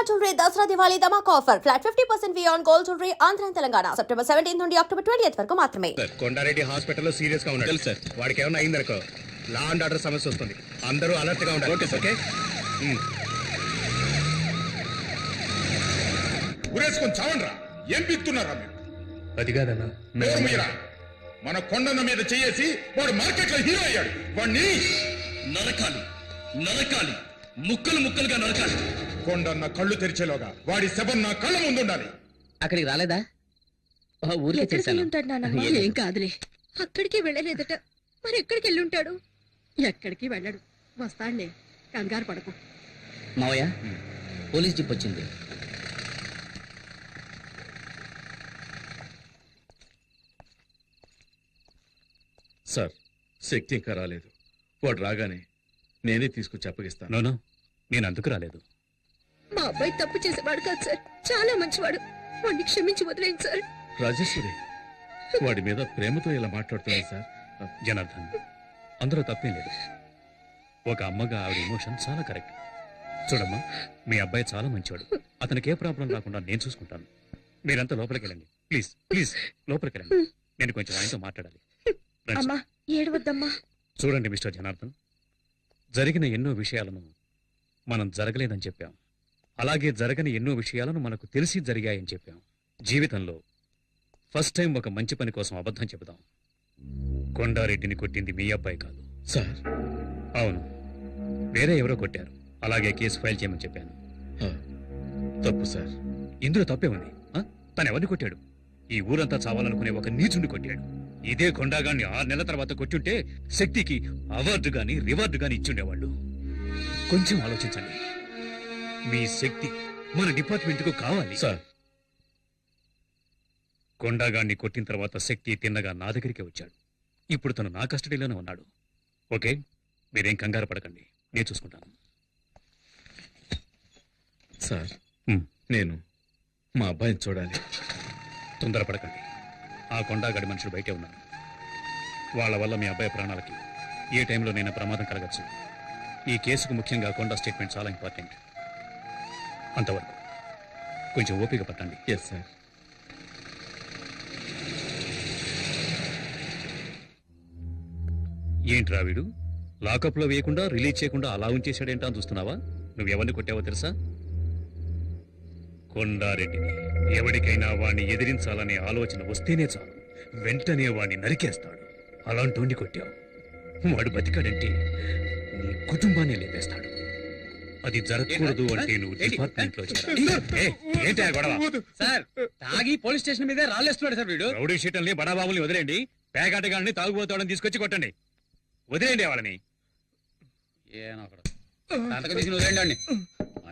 అమ్మా jewellery Dasara Diwali ధమాక్ offer. Flat fifty percent on gold jewellery Andhra Telangana. September seventeen నుండి October twenty వరకు మాత్రమే. Sir Kondareddy హాస్పిటల్లో సీరియస్గా ఉన్నాడు సార్. వాడికి ఏమైనా అయిందనుకో లా అండ్ ఆర్డర్ సమస్య వస్తుంది. అందరూ అలర్ట్గా ఉండాలి. Okay okay? ఉరేసుకొని చావండ్రా. ఏం పిక్తున్నారా మీరు? అది కాదన్నా. మీరా? మన కొండన్న మీద చేసి వాడు మార్కెట్లో హీరో అయ్యాడు. వాడిని నరకాలి. నరకాలి. ముక్కలు ముక్కలుగా నరకాలి. కొండన్న కళ్ళు తెరిచేలోగా వాడి శవం నా కళ్ళ ముందు ఉండాలి అక్కడికి రాలేదా? చేశాను. ఉంటాడు. ఏం కాదులే. అక్కడికి వెళ్ళలేదట. మరి ఎక్కడికి వెళ్ళి ఉంటాడు? ఎక్కడికి వెళ్ళడు. వస్తాడులే. కంగారు పడకు. మావయ్య పోలీస్ జీప్ వచ్చింది. సార్ శక్తి ఇంకా రాలేదు. వాడు రాగానే నేనే తీసుకొచ్చి అప్పగిస్తాను. నోను నేను అందుకు రాలేదు. మా అబ్బాయి తప్పు చేసేవాడు కాదు సార్. చాలా మంచివాడు. వాడిని క్షమించి వదిలేండి సార్. రాజేశ్వరి వాడి మీద ప్రేమతో ఇలా మాట్లాడుతుంది సార్. జనార్దన్ అందులో తప్పేం లేదు. ఒక అమ్మగా ఆవిడ ఎమోషన్ చాలా కరెక్ట్ చూడమ్మా మీ అబ్బాయి చాలా మంచివాడు. అతనికి ఏ ప్రాబ్లం రాకుండా నేను చూసుకుంటాను. మీరంతా లోపలికి వెళ్ళండి. ప్లీజ్ ప్లీజ్ లోపలికి వెళ్ళండి నేను కొంచెం ఆయనతో మాట్లాడాలి. రండి. అమ్మా ఏడవద్దమ్మా. చూడండి మిస్టర్ జనార్దన్ జరిగిన ఎన్నో విషయాలను మనం జరగలేదని చెప్పాం. అలాగే జరగని ఎన్నో విషయాలను మనకు తెలిసి జరిగాయని చెప్పాం. జీవితంలో ఫస్ట్ టైం ఒక మంచి పని కోసం అబద్ధం చెబుదాం. కొండారెడ్డిని కొట్టింది మీ అబ్బాయి కాదు. సార్. అవును. వేరే ఎవరో కొట్టారు. అలాగే కేసు ఫైల్ చేయమని చెప్పాను. తప్పు సార్. ఇందులో తప్పే ఉంది. ఆ? తను ఎవరిని కొట్టాడు? ఈ ఊరంతా చావాలనుకునే ఒక నీచుండి కొట్టాడు. ఇదే కొండాగాన్ని ఆరు నెలల తర్వాత కొట్టుంటే శక్తికి అవార్డు గాని రివార్డు గాని ఇచ్చుండేవాళ్ళు. కొంచెం ఆలోచించండి. మీ శక్తి మన డిపార్ట్మెంట్కు కావాలి. సార్. కొండాగాన్ని కొట్టిన తర్వాత శక్తి తిన్నగా నా దగ్గరికి వచ్చాడు. ఇప్పుడు తను నా కస్టడీలోనే ఉన్నాడు. ఓకే? మీరేం కంగారు పడకండి. నేను చూసుకుంటాను. సార్. నేను మా అబ్బాయిని చూడాలి. తొందరపడకండి. ఆ కొండాగడి మనుషులు బయటే ఉన్నారు వాళ్ళ వల్ల మీ అబ్బాయి ప్రాణాలకి ఏ టైంలో నేను ప్రమాదం కలగచ్చు. ఈ కేసుకు ముఖ్యంగా కొండ స్టేట్మెంట్ చాలా ఇంపార్టెంట్. అంతవరకు కొంచెం ఓపిక పట్టండి. ఎస్ సార్ ఏంటి రావిడు లాకప్లో వేయకుండా రిలీజ్ చేయకుండా అలా ఉంచేశాడేంటా అని చూస్తున్నావా? నువ్వు ఎవరిని కొట్టావో తెలుసా? కొండారెడ్డిని ఎవరికైనా వాణ్ణి ఎదిరించాలనే ఆలోచన వస్తేనే చాలు. వెంటనే వాణ్ణి నరికేస్తాడు. అలాంటి కొట్టావు. వాడు బతికాడంటే నీ కుటుంబాన్ని లేపేస్తాడు. అది జరగకూడదు అంటే నువ్వు డిపార్ట్మెంట్లో ఏంటి? ఆ గొడవ? సార్ తాగి పోలీస్ స్టేషన్ మీదే రాళ్ళేస్తున్నాడు సార్ వీడు. రౌడీ షీటల్ని బడాబాబుల్ని వదిలేండి పేకాటగాళ్ళని తాగుబోతాడని తీసుకొచ్చి కొట్టండి. వదిలేండి వాళ్ళని. సంతకం తీసి వదిలేండి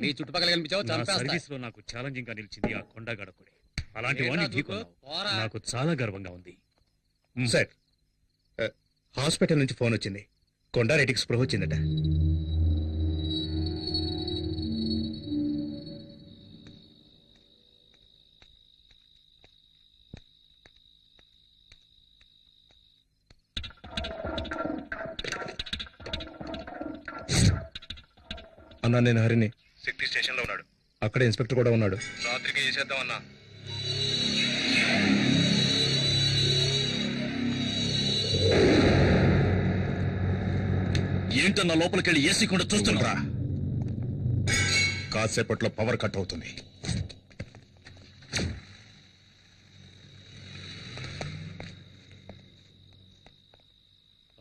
మళ్ళీ చుట్టుపక్కల కనిపించావు నా చంపేస్తా సర్వీస్లో నాకు ఛాలెంజింగ్గా నిలిచింది ఆ కొండగడకుడే అలాంటి వాడిని ఏంట్రా ఢీకొన్నావు. దూకు? పోరా. నాకు చాలా గర్వంగా ఉంది సార్ ఆ, హాస్పిటల్ నుంచి ఫోన్ వచ్చింది కొండారెడ్డికి స్పృహ వచ్చిందట అన్నా నేను హరిని శక్తి స్టేషన్లో ఉన్నాడు. అక్కడ ఇన్స్పెక్టర్ కూడా ఉన్నాడు. రాత్రికి చేసేద్దాం అన్నా. ఏంటన్నా లోపలికెళ్ళి ఏసీ కూడా చూస్తున్నా కాసేపట్లో పవర్ కట్ అవుతుంది.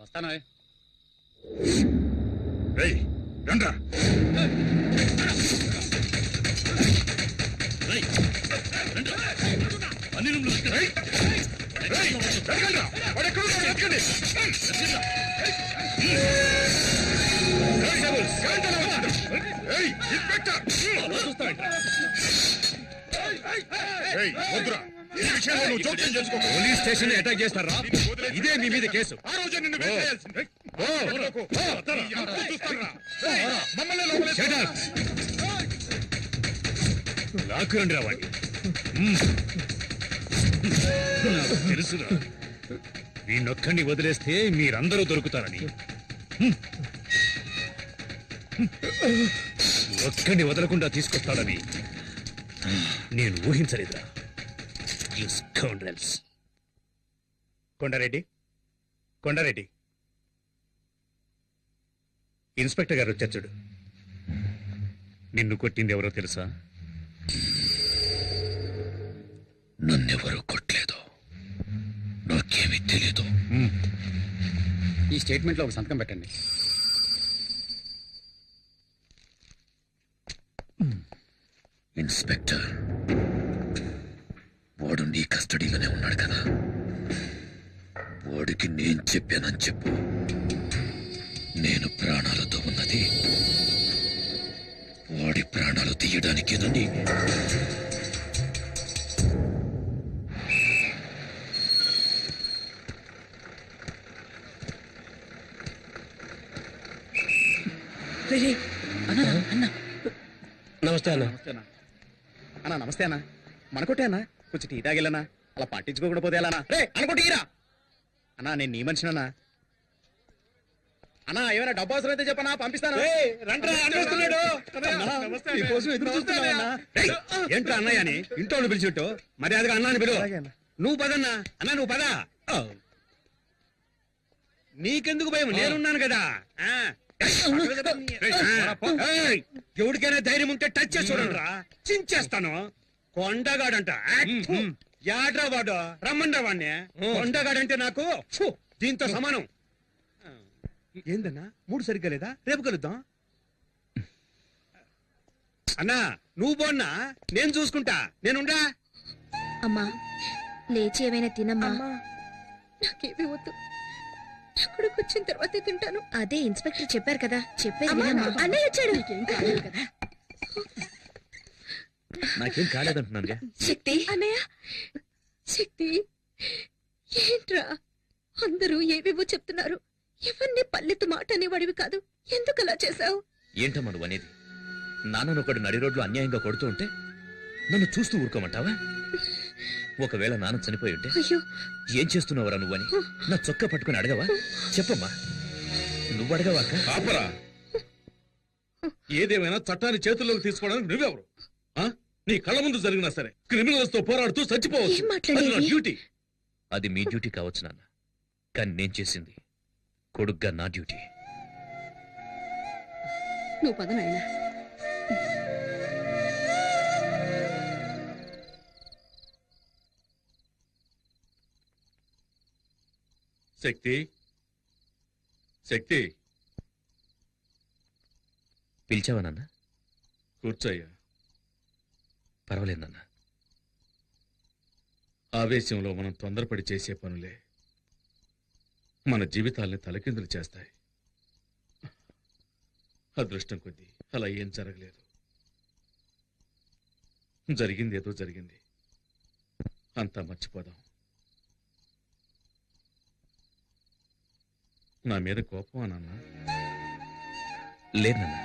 వస్తాను రండ్రా. జోక్యం చేసుకోకు. పోలీస్ స్టేషన్ అటాక్ చేస్తారా ఇదే మీ మీద కేసు ఆ రోజే నిన్ను మమ్మల్ని లోపలేసుకో. Shut up. లాక్కురండి రా నాకు తెలుసురా. వీణొక్కడిని వదిలేస్తే మీరందరూ దొరుకుతారని. ఒక్కడిని వదలకుండా తీసుకొస్తాడని నేను ఊహించలేదురా. కొండారెడ్డి కొండారెడ్డి. ఇన్స్పెక్టర్ గారు వచ్చారు నిన్ను కొట్టింది ఎవరో తెలుసా? నన్నెవరూ కొట్టలేదు. నాకేమీ తెలీదు. ఈ స్టేట్మెంట్లో ఒక సంతకం పెట్టండి. ఇన్స్పెక్టర్ వాడు నీ కస్టడీలోనే ఉన్నాడు కదా? వాడికి నేను చెప్పానని చెప్పు. నేను ప్రాణాలతో ఉన్నది. వాడి ప్రాణాలు తీయడానికేనని నమస్తే అన్న. నమస్తే అన్న. అన్నా నమస్తే అన్న. మనకొట్టే అన్న. కొంచెం టీ తాగిల్లనా అలా పట్టించుకోకుండా పోతే ఎలా రే అనుకుంటీరా అన్నా నేను నీ మనిషినన్నా అన్నా. ఏమైనా డబ్బు అవసరం అయితే చెప్పనా పంపిస్తాను. అన్నా, ఏంట్రా అన్నయ్య అని ఇంట్లో పిలిచిట్టు మరి అదిగా అన్నాని పిలువ అలాగే అన్న. నువ్వు పదన్నా. అన్నా నువ్వు పద. నీకెందుకు భయం? నేనున్నాను కదా. ఎవరికైనా ధైర్యం ఉంటే టచ్ చేసి చూడండి రా చించేస్తాను. కొండగాడంట. యాడ్రా వాడు. రమ్మండ్రా వాడిని కొండగాడంటే నాకు దీంతో సమానం. ఏందన్నా? మూడు సరిగ్గా లేదా? రేపు కలుద్దాం. అన్నా నువ్వు బోన్నా నేను చూసుకుంటా. నేనుండా? అమ్మా లేచి ఏమైనా తినమ్మా. నాకేమీ వద్దు. నా కొడుకు వచ్చిన తర్వాతే తింటాను. అదే ఇన్స్పెక్టర్ చెప్పారు కదా. చెప్పేది అన్నయ్య వచ్చాడు. నీకేం కాలేదు కదా. నాకేం కాలేదంటున్నానుగా శక్తి. అన్నయ్య. శక్తి ఏంట్రా? అందరూ ఏవేవో చెప్తున్నారు. ఎవరిని పల్లెత్తు మాట అనేవాడివి కాదు. ఎందుకు అలా చేశావు? ఏంటమ్మా నువ్వు అనేది? నాన్నను ఒకడు నడి రోడ్లో అన్యాయంగా కొడుతూ ఉంటే నన్ను చూస్తూ ఊరుకోమంటావా? ఒకవేళ నాన్న చనిపోయి ఉంటే అయ్యో. ఏం చేస్తున్నావురా నువ్వని? నా చొక్కా పట్టుకుని అడగవా? చెప్పమ్మా. నువ్వు అడగవా అక్క ఆపరా. ఏదేమైనా చట్టాన్ని చేతుల్లోకి తీసుకోవడానికి నువ్వెవరు? ఆ? నీ కళ్ళ ముందు జరిగినా సరే క్రిమినల్స్తో పోరాడుతూ చచ్చిపోవచ్చు. ఏం? అది నా డ్యూటీ. అది మీ డ్యూటీ కావచ్చు నాన్న. కానీ నేను చేసింది కొడుగ్గా నా డ్యూటీ. నువ్వు పద నాయనా. శక్తి శక్తి. పిలిచావా నాన్న? కూర్చోయ్యా. పర్వాలేదు నాన్న ఆవేశంలో మనం తొందరపడి చేసే పనులే. మన జీవితాల్ని తలకిందులు చేస్తాయి. అదృష్టం కొద్దీ అలా ఏం జరగలేదు. జరిగింది ఏదో జరిగింది. అంతా మర్చిపోదాం. నా మీద కోపం నాన్న లేదు నాన్న.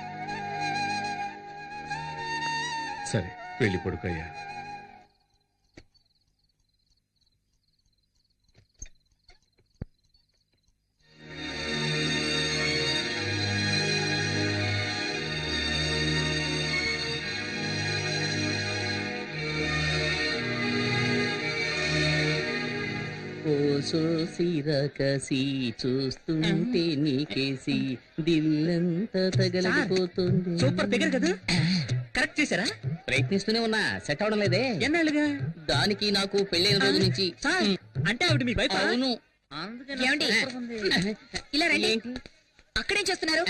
సరే వెళ్ళి పడుకోయ్యా ఓసో సిరకసి చూస్తుంటే నీకేసి దిల్లంతా తగలడిపోతుంది సూపర్ ఫిగర్ కదా. కరెక్ట్ చేశారా? ప్రయత్నిస్తూనే ఉన్నా సెట్ అవడం లేదే. ఎన్నాళ్ళుగా? దానికి నాకు పెళ్ళైన రోజు నుంచి. అంటే ఆవిడ మీ వైఫ్? అవును? ఇలా రండి. ఏంటి? అక్కడేం చేస్తున్నారు?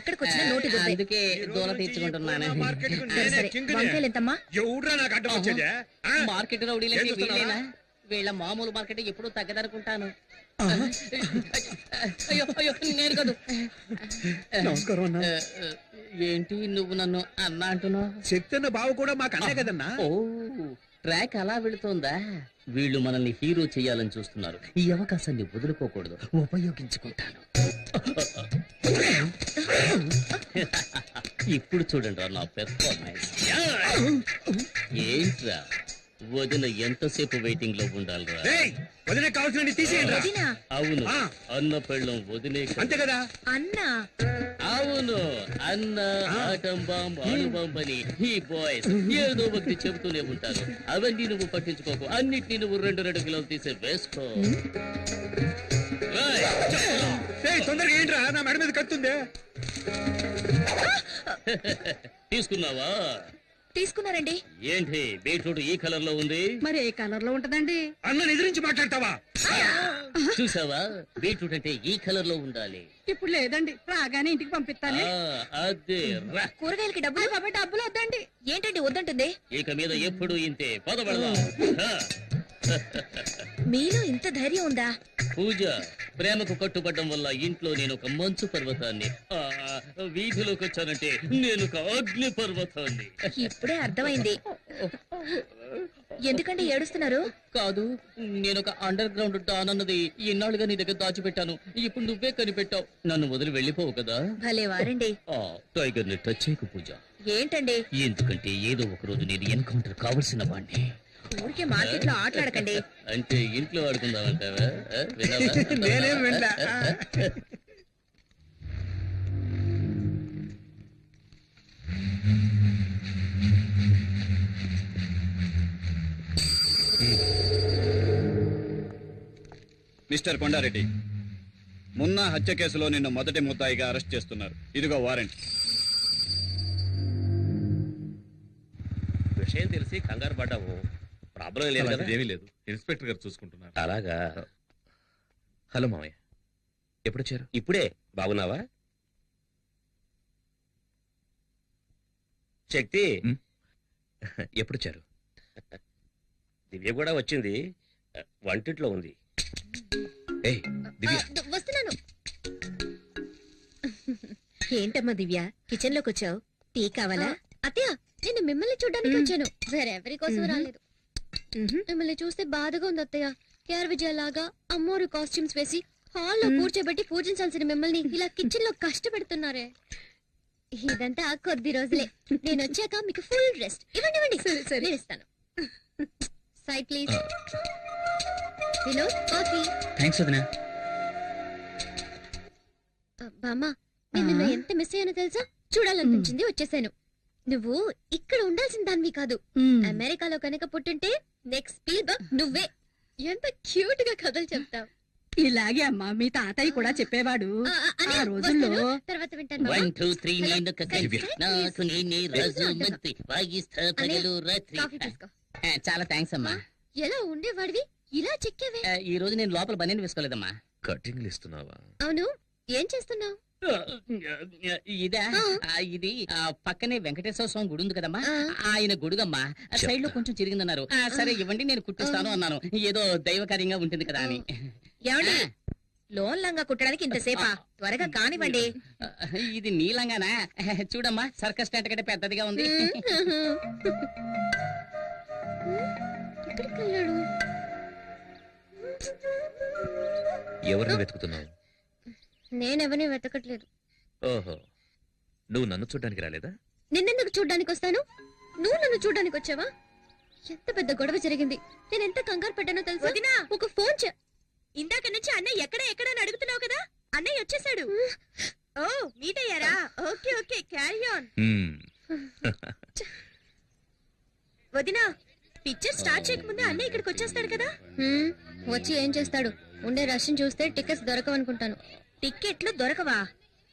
ఎక్కడికి వచ్చినా నోటి. అందుకే దూల తీర్చుకుంటున్నాను? మార్కెట్? వీళ్ళేనా? వీళ్ళ మామూలు మార్కెట్ ఎప్పుడు తగ్గదనుకుంటాను. అయ్యో అయ్యో నేను కాదు. నమస్కారం అన్న. ఆ, ఆ, ఏంటి నువ్వు నన్ను అన్నా అంటున్నావు? శక్తి అన్న బావ కూడా మాకు అన్నే కదన్నా? ఓ ట్రాక్ అలా వెళుతోందా? వీళ్ళు మనల్ని హీరో చేయాలని చూస్తున్నారు. ఈ అవకాశాన్ని వదులుకోకూడదు. ఉపయోగించుకుంటాను. ఇప్పుడు చూడండి రా నా పెర్ఫార్మెన్స్ ఏంట్రా? వదిన ఎంతసేపు వెయిటింగ్లో ఉండాలిరా? ఏయ్, వదిన కావాల్సిన తీసేయండి వదినా? అవును. ఆ. అన్న పెళ్ళం వదిలే అంతే కదా? అన్నా? అవును. అన్న ఆటం బాంబ్ అణు బాంబ్ అని ఈ బాయ్స్ ఏదో ఒకటి చెబుతూనే ఉంటారు. అవన్నీ నువ్వు పట్టించుకోకు. అన్నిటిని నువ్వు రెండు రెండు కిలోలు తీసే వేసుకో. ఏయ్, చెప్పురా. ఏయ్, తొందరగా ఏంట్రా? నా మెడ మీద కత్తుందే తీసుకున్నావా? తీసుకున్నారండి. ఏంటి బీట్రూట్ ఈ కలర్లో ఉంది? మరి ఏ కలర్లో ఉంటదండి? అన్నని ఎదిరించి మాట్లాడతావా? చూసావా? బీట్రూట్ అంటే ఈ కలర్లో ఉండాలి. ఇప్పుడు లేదండి రాగానే ఇంటికి పంపిస్తాను అదే కూరగాయలకి డబ్బులు డబ్బులు వద్దండి. ఏంటండి వద్దంటుంది? ఇక మీద ఎప్పుడు ఇంతే. పదబడదాం ఆ, మీలో ఇంత ధైర్యం ఉందా? పూజ ప్రేమకు కట్టుబడ్డం వల్ల ఇంట్లో నేను ఒక మంచు పర్వతాన్ని ఆ, వీధిలోకి వచ్చానంటే నేను ఒక అగ్ని పర్వతాన్ని. ఇప్పుడే అర్థమైంది. ఎందుకంటే ఏడుస్తున్నారు? కాదు నేను ఒక అండర్ గ్రౌండ్ డాన్ అన్నది ఇన్నాళ్ళుగా నీ దగ్గర దాచిపెట్టాను. ఇప్పుడు నువ్వే కనిపెట్టావు. నన్ను వదిలి వెళ్ళిపోవు కదా? భలే వారండి. ఆ టైగర్ని టచ్ చేయకు పూజ. ఏంటండి? ఎందుకంటే ఏదో ఒక రోజు నేను ఎన్కౌంటర్ కావలసిన వాడిని ఊరికే మార్కెట్లో ఆటలాడకండి. అంటే ఇంట్లో ఆడుకుందామంటావా? నేనేం. మిస్టర్ కొండారెడ్డి మున్నా హత్య కేసులో నిన్ను మొదటి ముద్దాయిగా అరెస్ట్ చేస్తున్నారు. ఇదిగో వారెంట్. విషయం తెలిసి కంగారు పడ్డాము ప్రాబ్లం లేదు కదా. ఏమీ లేదు. ఇన్స్పెక్టర్ గారు చూసుకుంటున్నారు. అలాగా. హలో మామయ్య. ఎప్పుడొచ్చారు? ఇప్పుడే. బాగున్నావా? శక్తి. ఎప్పుడొచ్చారు? దివ్య కూడా వచ్చింది. వంటింట్లో ఉంది. ఏయ్ దివ్య. వస్తున్నాను. ఏంటమ్మా దివ్య? కిచెన్లోకి వచ్చావు టీ కావాలా? అత్తయ్య నేను మిమ్మల్ని చూడడానికి వచ్చాను వేరెవరి కోసం రాలేదు. మిమ్మల్ని చూస్తే బాధగా ఉంది అత్తయ్య. కేఆర్ విజయలాగా అమ్మోరు కాస్ట్యూమ్స్ వేసి హాల్లో కూర్చోబెట్టి పూజించాల్సిన మిమ్మల్ని ఇలా కిచెన్లో కష్టపెడుతున్నారే. ఇదంతా కొద్ది రోజులే. నేను వచ్చాక మీకు ఫుల్ రెస్ట్ ఇవ్వండి ఇవ్వండి. నేను ఇస్తాను. Side please Vinod coffee thanks వదినా. బామ్మ నేను ఎంత మిస్ అయ్యానో తెలుసా? చూడాలనిపించింది వచ్చేసాను. నువ్వు ఇక్కడ ఉండాల్సిన దానివి కాదు. అమెరికాలో కనుక పుట్టుంటే నెక్స్ట్ స్పీడ్ నువ్వే. ఎంత క్యూట్గా కథలు చెప్తావు. ఇలాగే అమ్మా మీ తాతయ్య కూడా చెప్పేవాడు. ఆ, రోజుల్లో. తర్వాత చాలా థ్యాంక్స్ అమ్మా. ఎలా ఉండేవాడివి? ఇలా చెక్కేవే. ఈ రోజు నేను లోపల బనీని వేసుకోలేదమ్మా. కటింగ్లు ఇస్తున్నావా? అవును. ఏం చేస్తున్నావు? ఇదా ఆ. ఇది ఆ, పక్కనే వెంకటేశ్వర స్వామి గుడి ఉంది కదమ్మా. ఆయన గుడుగమ్మా సైడ్లో. కొంచెం చిరిగిందన్నారు. ఆ, సరే ఇవ్వండి నేను కుట్టిస్తాను అన్నాను. ఏదో దైవకార్యంగా ఉంటుంది కదా అని. ఏమండి? లోన్ లంగా కుట్టడానికి ఇంతసేపా? త్వరగా కానివ్వండి. ఆ, ఇది నీలంగానా? చూడమ్మా సర్కస్ టెంట్ కంటే పెద్దదిగా ఉంది. ఎక్కడికి వెళ్ళాడు? ఎవరిని వెతుకుతున్నావు? నేనెవరిని వెతకట్లేదు. ఓహో. నువ్వు నన్ను చూడ్డానికి రాలేదా? నిన్నెందుకు చూడ్డానికి వస్తాను? నువ్వు నన్ను చూడ్డానికి వచ్చావా? ఎంత పెద్ద గొడవ జరిగింది. నేను ఎంత కంగారు పడ్డానో తెలుసా? ఒక ఫోన్ చే ఇందాక నుంచి అన్నయ్య ఎక్కడ ఎక్కడ అని అడుగుతున్నావు కదా? అన్నయ్య వచ్చేసాడు. ఓ మీట్ అయ్యారా? Okay okay carry on. వదినా పిక్చర్ స్టార్ట్ చేయకముందే అన్నయ్య ఇక్కడికి వచ్చేస్తాడు కదా? వచ్చి ఏం చేస్తాడు? ఉండే రష్ని చూస్తే టికెట్స్ దొరకవనుకుంటాను. టికెట్లు దొరకవా?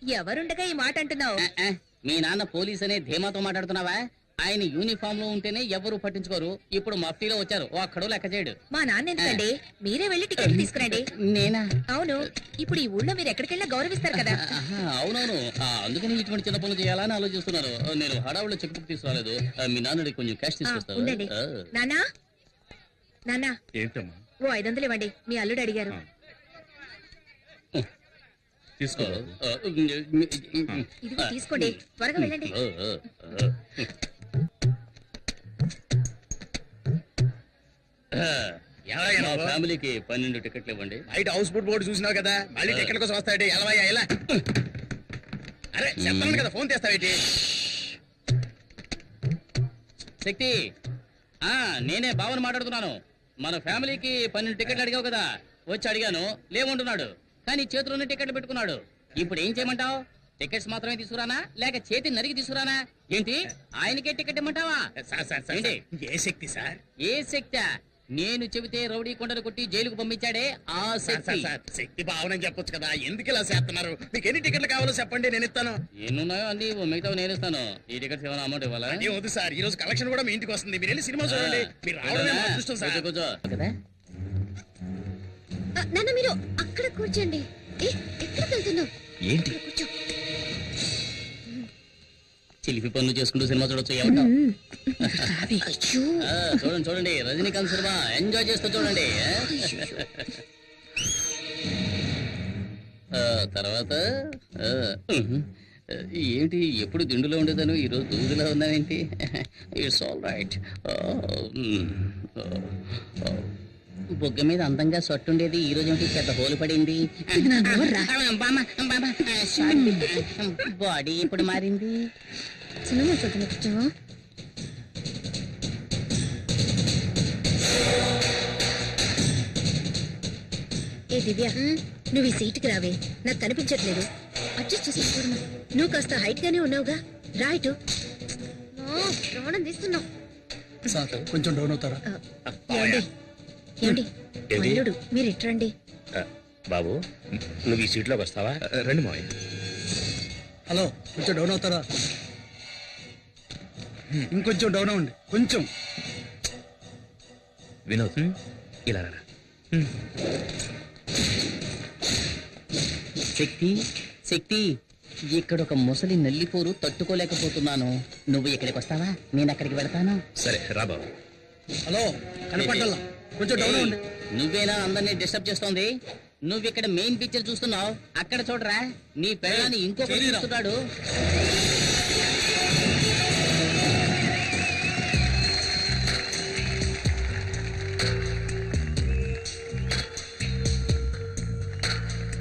ఎవరుండగా ఈ మాట అంటున్నావు? మీ నాన్న పోలీస్ అనే ధీమాతో మాట్లాడుతున్నావా? ఆయన యూనిఫామ్లో ఉంటేనే ఎవరు పట్టించుకోరు. ఇప్పుడు మఫ్టీలో వచ్చారు. ఒక్కడు లెక్క చేయడు. మా నాన్న ఎందుకండి? మీరే వెళ్ళి టికెట్ తీసుకురండి. నేనా? అవును. ఇప్పుడు ఈ ఊళ్ళో మీరు ఎక్కడికెళ్ళినా గౌరవిస్తారు కదా. అవునవును. ఆ, అందుకని ఇటువంటి చిన్న పనులు చేయాలని ఆలోచిస్తున్నారు. నేను హడావులో చెక్ బుక్ తీసుకురాలేదు ఆ, మీ నాన్నడి కొంచెం క్యాష్. ఆ. నానా నానా ఏంటమ్మా? ఓ ఐదు వందలు ఇవ్వండి. మీ అల్లుడు అడిగారు. తీసుకో. ఇదిగో తీసుకోండి. త్వరగా వెళ్ళండి. మా? ఫ్యామిలీకి పన్నెండు టికెట్లు ఇవ్వండి. బయట హౌస్ బోట్ బోర్డు చూసినావు కదా మళ్ళీ టికెట్ కోసం వస్తాయంటే ఎలవయ్యా ఎలా అరే చెప్తాను కదా ఫోన్ చేస్తావేటి శక్తి ఆ నేనే బావని మాట్లాడుతున్నాను. మన ఫ్యామిలీకి పన్నెండు టికెట్లు అడిగావు కదా వచ్చి అడిగాను లేవంటున్నాడు. కానీ చేతిలోనే టికెట్లు పెట్టుకున్నాడు. ఇప్పుడు ఏం చేయమంటావు? టికెట్స్ మాత్రమే తీసుకురానా? లేక చేతి నరికి తీసుకురానా? ఏంటి? ఆయనకే టికెట్ ఇమ్మంటావా? సార్ సార్ సార్ ఏంటి? ఏ శక్తి సార్? ఏ శక్తి? నేను చెబితే రౌడీ కొండలు కొట్టి జైలుకు పంపించాడే ఆ శక్తి. సార్, సార్, శక్తి భావన చెప్పొచ్చు కదా. ఎందుకు ఇలా చేస్తున్నారు? మీకు ఎన్ని టికెట్లు కావాలో చెప్పండి నేను ఇస్తాను. ఎన్నున్నాయో అన్ని మిగతా నేను ఇస్తాను. ఈ టికెట్స్ ఏమైనా అమౌంట్ ఇవ్వాలా? వద్దు సార్. ఈ రోజు కలెక్షన్ కూడా మీ ఇంటికి వస్తుంది. మీరు వెళ్ళి సినిమా చూడండి. మీరు రావడమే మా అదృష్టం సార్. నాన్న మీరు అక్కడ కూర్చోండి. ఏ ఎక్కడికి వెళ్తున్నావు? ఏంటి? కూర్చో. చిలిపి పనులు చేసుకుంటూ సినిమా చూడొచ్చు ఏమంటావ్? చూడండి చూడండి రజనీకాంత్ సినిమా. ఎంజాయ్ చేస్తూ చూడండి. తర్వాత. ఏంటి ఎప్పుడు దిండులో ఉండేదాను? ఈరోజు దూదులో ఉన్నావేంటి? ఇట్స్ ఆల్ రైట్ బొగ్గ మీద అందంగా సొట్టుండేది. ఈ రోజు ఏంటి పెద్ద హోలు పడింది? బాడీ ఎప్పుడు మారింది? సినిమా ఏ దివ్య నువ్వు ఈ సీటుకి రావే. నాకు కనిపించట్లేదు. అడ్జస్ట్ చేసి చూడమా? నువ్వు కాస్త హైట్ గానే ఉన్నావుగా రైట్ ప్రాణం తీస్తున్నావు. కొంచెం డౌన్ అవుతారా? ఏమండి? మల్లుడు మీరు ఇట్రండి. బాబు నువ్వు ఈ సీట్లోకి వస్తావా? రండి మావయ్య. హలో కొంచెం డౌన్ అవుతారా? ఇంకొంచెం డౌన్ అవ్వండి కొంచెం. వినోద్ ఇలా రా శక్తి శక్తి ఇక్కడ ఒక ముసలి నల్లిపోరు తట్టుకోలేకపోతున్నాను. నువ్వు ఇక్కడికి వస్తావా? నేను అక్కడికి వెళ్తాను. సరే రా బాబు. హలో కనపడాల కొంచెం డౌన్ నువ్వేనా అందరినీ డిస్టర్బ్ చేస్తోంది? నువ్వు ఇక్కడ మెయిన్ పిక్చర్ చూస్తున్నావు. అక్కడ చూడరా నీ ఇంకొకటి శరీరం. చూస్తున్నాడు.